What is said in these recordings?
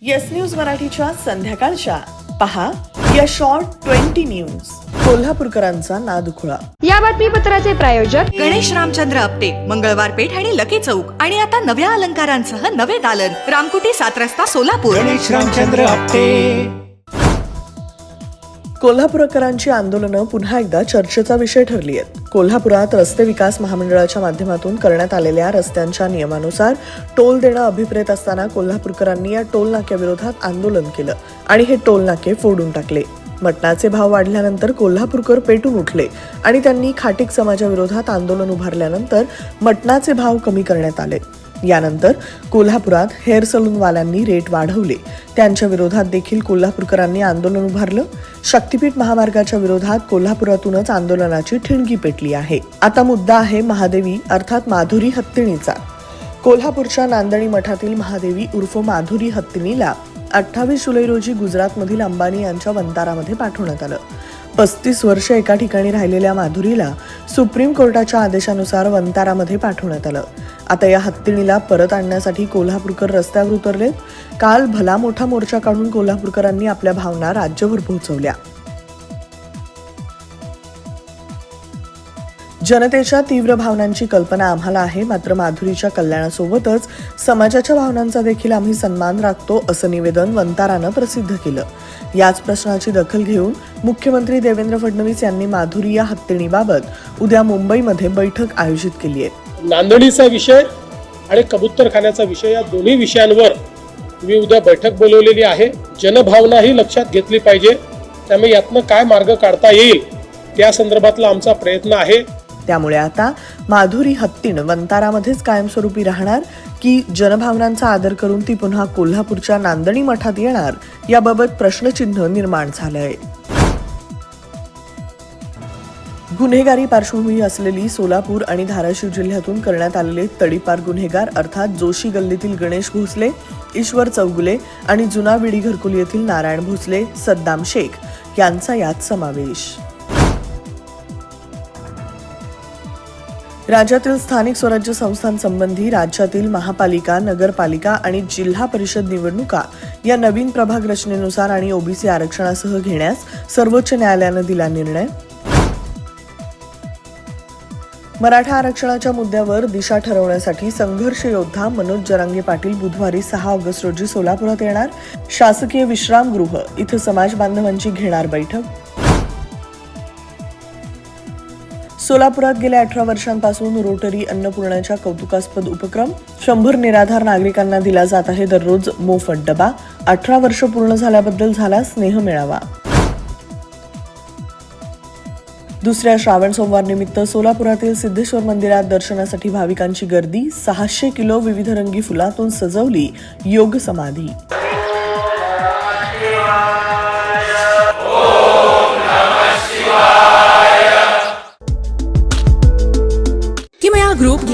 Yes news मराठीच्या संध्याकाळच्या. पहा या शॉर्ट ट्वेंटी न्यूज कोल्हापूरकरांचा नादुखुळा. या बातमीपत्राचे प्रायोजक गणेश रामचंद्र आपटे मंगळवार पेठ आणि लकी चौक. आणि आता नव्या अलंकारांसह नवे दालन. रामकुटी सात रस्ता सोलापूर. गणेश रामचंद्र आपटे. कोल्हापूरकरांची आंदोलनं पुन्हा एकदा चर्चेचा विषय ठरली आहेत. कोल्हापुरात रस्ते विकास महामंडळाच्या माध्यमातून करण्यात आलेल्या रस्त्यांच्या नियमानुसार टोल देणं अभिप्रेत असताना कोल्हापूरकरांनी या टोल नाक्याविरोधात आंदोलन केलं आणि हे टोल नाके फोडून टाकले. मटणाचे भाव वाढल्यानंतर कोल्हापूरकर पेटून उठले आणि त्यांनी खाटीक समाजाविरोधात आंदोलन उभारल्यानंतर मटणाचे भाव कमी करण्यात आले. यानंतर कोल्हापुरात हेअर सलूनवाल्यांनी रेट वाढवले. त्यांच्या विरोधात देखील कोल्हापूरकरांनी आंदोलन उभारलं. शक्तीपीठ महामार्गाच्या विरोधात कोल्हापुरातूनच आंदोलनाची ठिणगी पेटली आहे. आता मुद्दा आहे महादेवी अर्थात माधुरी हत्तीणीचा. कोल्हापूरच्या नांदणी मठातील महादेवी उर्फ माधुरी हत्तीणीला अठ्ठावीस जुलै रोजी गुजरातमधील अंबानी यांच्या वंतारामध्ये पाठवण्यात आलं. पस्तीस वर्ष एका ठिकाणी राहिलेल्या माधुरीला सुप्रीम कोर्टाच्या आदेशानुसार वंतारामध्ये पाठवण्यात आलं. आता या हत्तीणीला परत आणण्यासाठी कोल्हापूरकर रस्त्यावर उतरलेत. काल भला मोठा मोर्चा काढून कोल्हापूरकरांनी आपल्या भावना राज्यभर पोहोचवल्या. जनतेच्या तीव्र भावनांची कल्पना आम्हाला आहे मात्र माधुरीच्या कल्याणासोबतच समाजाच्या भावनांचा देखील आम्ही सन्मान राखतो असं निवेदन वंतारानं प्रसिद्ध केलं. याच प्रश्नाची दखल घेऊन मुख्यमंत्री देवेंद्र फडणवीस यांनी माधुरी या हत्तीणीबाबत उद्या मुंबईमध्ये बैठक आयोजित केली आहे. नांदणीचा विषय आणि कबुतरखान्याचा विषय या दोन्ही विषयांवर मी उद्या बैठक बोलवलेली आहे. जनभावनाही लक्षात घेतली पाहिजे. त्यामुळे यातनं काय मार्ग काढता येईल त्या संदर्भातला आमचा प्रयत्न आहे. त्यामुळे आता माधुरी हत्तीण वंतारामध्येच कायमस्वरूपी राहणार की जनभावनांचा आदर करून ती पुन्हा कोल्हापूरच्या नांदणी मठात येणार याबाबत प्रश्नचिन्ह निर्माण झालंय. गुन्हेगारी पार्श्वभूमी असलेली सोलापूर आणि धाराशिव जिल्ह्यातून करण्यात आलेले तडीपार गुन्हेगार अर्थात जोशी गल्लीतील गणेश भोसले ईश्वर चौगुले आणि जुना विडी घरकुल येथील नारायण भोसले सद्दाम शेख यांचा यात समावेश. राज्यातील स्थानिक स्वराज्य संस्थांसंबंधी राज्यातील महापालिका नगरपालिका आणि जिल्हा परिषद निवडणुका या नवीन प्रभाग रचनेनुसार आणि ओबीसी आरक्षणासह घेण्यास सर्वोच्च न्यायालयानं दिला निर्णय. मराठा आरक्षणाच्या मुद्द्यावर दिशा ठरवण्यासाठी संघर्ष योद्धा मनोज जरांगे पाटील बुधवारी सहा ऑगस्ट रोजी सोलापुरात येणार. शासकीय विश्रामगृह इथं समाज बांधवांची घेणार बैठक. सोलापुरात गेल्या अठरा वर्षांपासून रोटरी अन्नपूर्णाच्या कौतुकास्पद उपक्रम. शंभर निराधार नागरिकांना दिला जात आहे दररोज मोफत डबा. अठरा वर्ष पूर्ण झाल्याबद्दल झाला स्नेह मेळावा. दुसऱ्या श्रावण सोमवार निमित्त सोलापुरातील सिद्धेश्वर मंदिरात दर्शनासाठी भाविकांची गर्दी सहाशे किलो विविध रंगी फुलातून सजवली योग समाधी.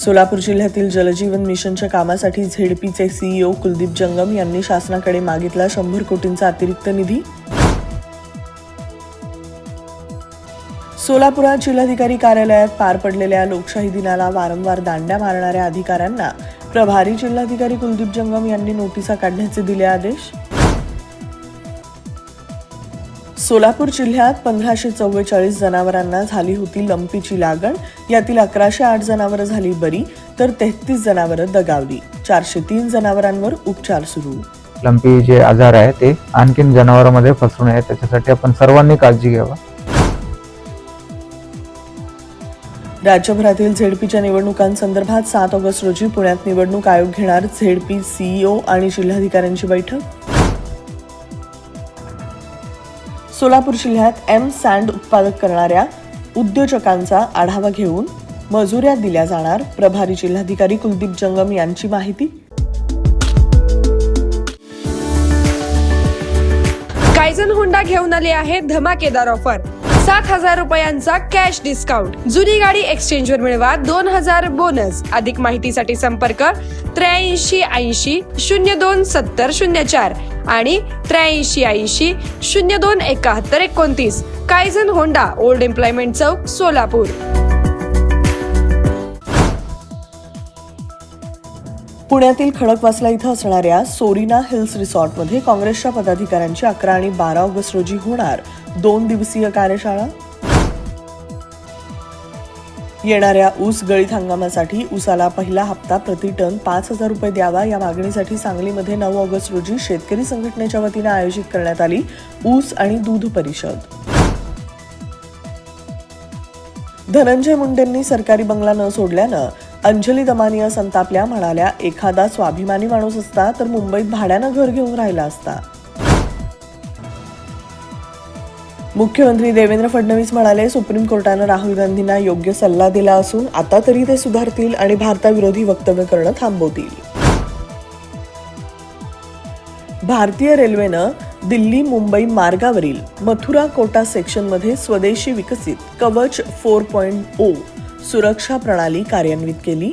Solapur जिल्ह्यातील जलजीवन मिशनच्या कामासाठी झेडपीचे सीईओ कुलदीप जंगम यांनी शासनाकडे मागितला शंभर कोटींचा अतिरिक्त निधी. सोलापुरात जिल्हाधिकारी कार्यालयात पार पडलेल्या लोकशाही दिनाला वारंवार दांड्या मारणाऱ्या अधिकाऱ्यांना प्रभारी जिल्हाधिकारी कुलदीप जंगम यांनी नोटिसा काढण्याचे दिले आदेश. सोलापूर जिल्ह्यात पंधराशे चव्वेचाळीस जनावरांना झाली होती लंपीची लागण. यातील अकराशे आठ जनावरं झाली बरी तर तेहतीस जनावरं दगावली. चारशे तीन जनावरांवर उपचार सुरू. लंपी जे आजार आहे ते आणखीन जनावरांमध्ये फसवू नये त्याच्यासाठी आपण सर्वांनी काळजी घ्यावा. राज्यभरातील झेडपीच्या निवडणुकांसंदर्भात सात ऑगस्ट रोजी पुण्यात निवडणूक आयोग घेणार झेडपी सीईओ आणि जिल्हाधिकाऱ्यांची बैठक. सोलापूर जिल्ह्यात एम सँड उत्पादक करणाऱ्या उद्योजकांचा आढावा घेऊन मजुऱ्या दिल्या जाणार. प्रभारी जिल्हाधिकारी कुलदीप जंगम यांची माहिती. कायझन हुंडा घेऊन आले आहे धमाकेदार ऑफर सात हजार रुपयांचा कॅश डिस्काउंट जुनी गाडी एक्सचेंज वर मिळवा दोन हजार बोनस अधिक माहितीसाठी संपर्क त्र्याऐंशी ऐंशी शून्य दोन सत्तर शून्य चार. आणि त्र्याऐंशी ऐंशी शून्य दोन एकाहत्तर एकोणतीस. Kaizen Honda old employment chowk Solapur. पुण्यातील खडकवासला इथं असणाऱ्या सोरिना हिल्स रिसॉर्टमध्ये काँग्रेसच्या पदाधिकाऱ्यांची अकरा आणि बारा ऑगस्ट रोजी होणार दोन दिवसीय कार्यशाळा. येणाऱ्या ऊस गळीत हंगामासाठी ऊसाला पहिला हप्ता प्रति टन पाच हजार रुपये द्यावा या मागणीसाठी सांगलीमध्ये नऊ ऑगस्ट रोजी शेतकरी संघटनेच्या वतीनं आयोजित करण्यात आली ऊस आणि दूध परिषद. धनंजय मुंडेंनी सरकारी बंगला न सोडल्यानं अंजली दमानिया संतापल्या म्हणाल्या एखादा स्वाभिमानी माणूस असता तर मुंबईत भाड्यानं घर घेऊन राहिला असता. मुख्यमंत्री देवेंद्र फडणवीस म्हणाले सुप्रीम कोर्टानं राहुल गांधींना योग्य सल्ला दिला असून आता तरी ते सुधारतील आणि भारताविरोधी वक्तव्य करणं थांबवतील. भारतीय रेल्वेनं दिल्ली मुंबई मार्गावरील मथुरा कोटा सेक्शनमध्ये स्वदेशी विकसित कवच फोर पॉईंट ओ सुरक्षा प्रणाली कार्यान्वित केली.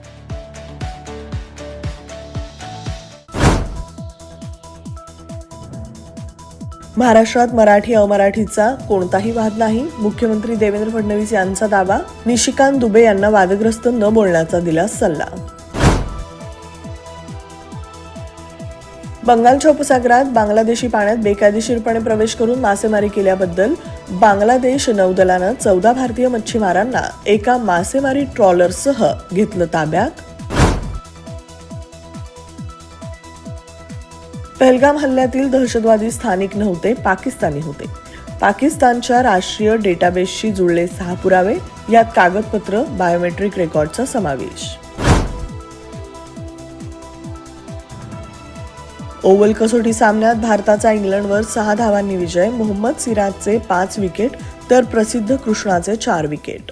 महाराष्ट्रात मराठी अमराठीचा कोणताही वाद नाही. मुख्यमंत्री देवेंद्र फडणवीस यांचा दावा निशिकांत दुबे यांना वादग्रस्त न बोलण्याचा दिला सल्ला. बंगालच्या उपसागरात बांगलादेशी पाण्यात बेकायदेशीरपणे प्रवेश करून मासेमारी केल्याबद्दल बांगलादेश नौदलानं चौदा भारतीय मच्छीमारांना एका मासेमारी ट्रॉलरसह घेतलं ताब्यात. पहलगाम हल्ल्यातील दहशतवादी स्थानिक नव्हते पाकिस्तानी होते. पाकिस्तानच्या राष्ट्रीय डेटाबेसशी जुळले सहा पुरावे यात कागदपत्र बायोमेट्रिक रेकॉर्डचा समावेश. ओव्हल कसोटी सामन्यात भारताचा इंग्लंडवर सहा धावांनी विजय मोहम्मद सिराजचे पाच विकेट तर प्रसिद्ध कृष्णाचे चार विकेट.